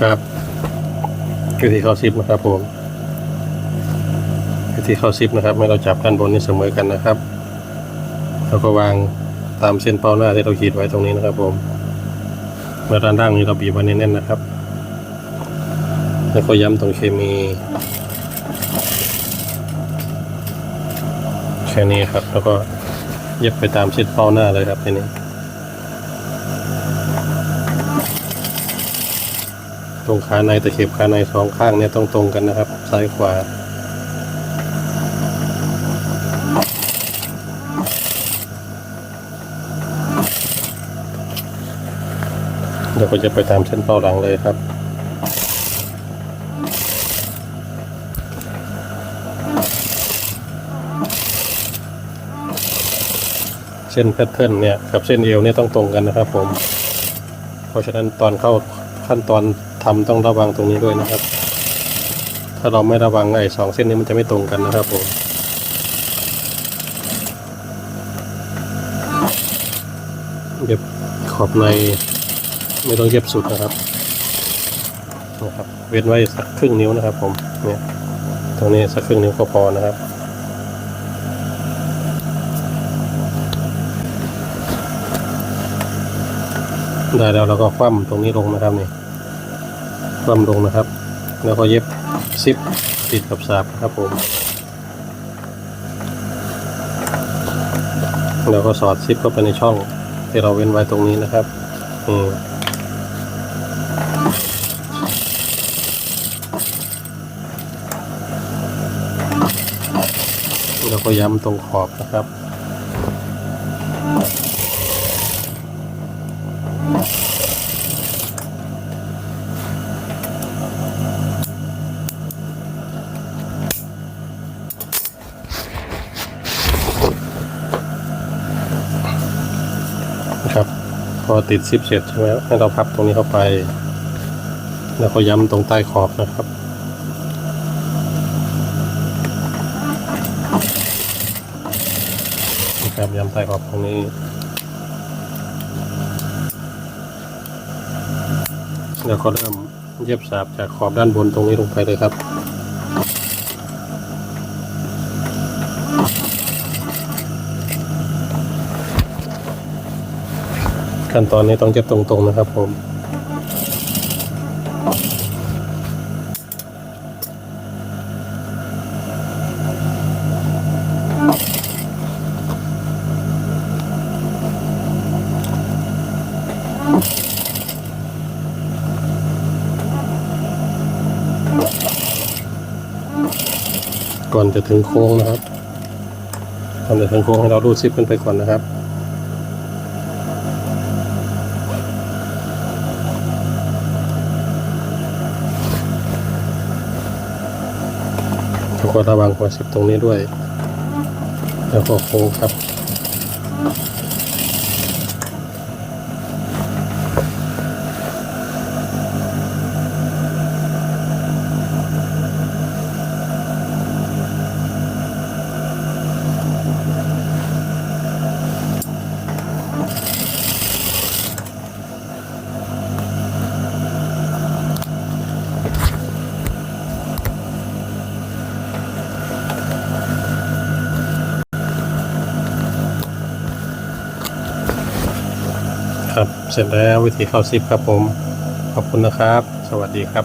ครับวิธีเข้าซิปนะครับผมวิธีเข้าซิปนะครับให้เราจับด้านบนนี่เสมอกันนะครับแล้วก็วางตามเส้นเป้าหน้าที่เราขีดไว้ตรงนี้นะครับผมแล้วด้านล่างนี้เราบีบไว้แน่นๆนะครับ แล้วก็ย้ำตรงเคมีแค่นี้ครับ แล้วก็เย็บไปตามเส้นเป้าหน้าเลยครับทีนี้ ตรงขาในตะเข็บขาในสองข้างเนี่ยต้องตรงกันนะครับ ซ้ายขวาเดี๋ยวก็จะไปตามเส้นเป้าหลังเลยครับเส้นแพทเทิร์นเนี่ยกับเส้นเอวเนี่ยต้องตรงกันนะครับผม เพราะฉะนั้นตอนเข้าขั้นตอน ทำต้องระวังตรงนี้ด้วยนะครับ ถ้าเราไม่ระวังไอ้สองเส้นนี้มันจะไม่ตรงกันนะครับผมเย็บขอบในไม่ต้องเย็บสุดนะครับนะครับ เว้นไว้สักครึ่งนิ้วนะครับผมเนี่ยตรงนี้สักครึ่งนิ้วก็พอนะครับได้แล้วเราก็คว่ำตรงนี้ลงนะครับนี่ คว่ำลงนะครับ แล้วก็เย็บซิปติดกับสาบครับผมแล้วก็สอดซิปเข้าไปในช่องที่เราเว้นไว้ตรงนี้นะครับอืมแล้วก็ย้ำตรงขอบนะครับนะครับ พอติดซิปเสร็จใช่ไหมให้เราพับตรงนี้เข้าไป แล้วก็ย้ำตรงใต้ขอบนะครับนะครับย้ำใต้ขอบตรงนี้ แล้วก็เริ่มเย็บสาบจากขอบด้านบนตรงนี้ลงไปเลยครับ ขั้นตอนนี้ต้องเย็บตรงๆนะครับผมก่อนจะถึงโค้งนะครับก่อนจะถึงโค้งให้เรารูดซิปขึ้นไปก่อนนะครับ ควก็ระวังหัวสิบตรงนี้ด้วย แล้วก็โค้งครับ ครับ เสร็จแล้ววิธีเข้าซิปครับผม ขอบคุณนะครับ สวัสดีครับ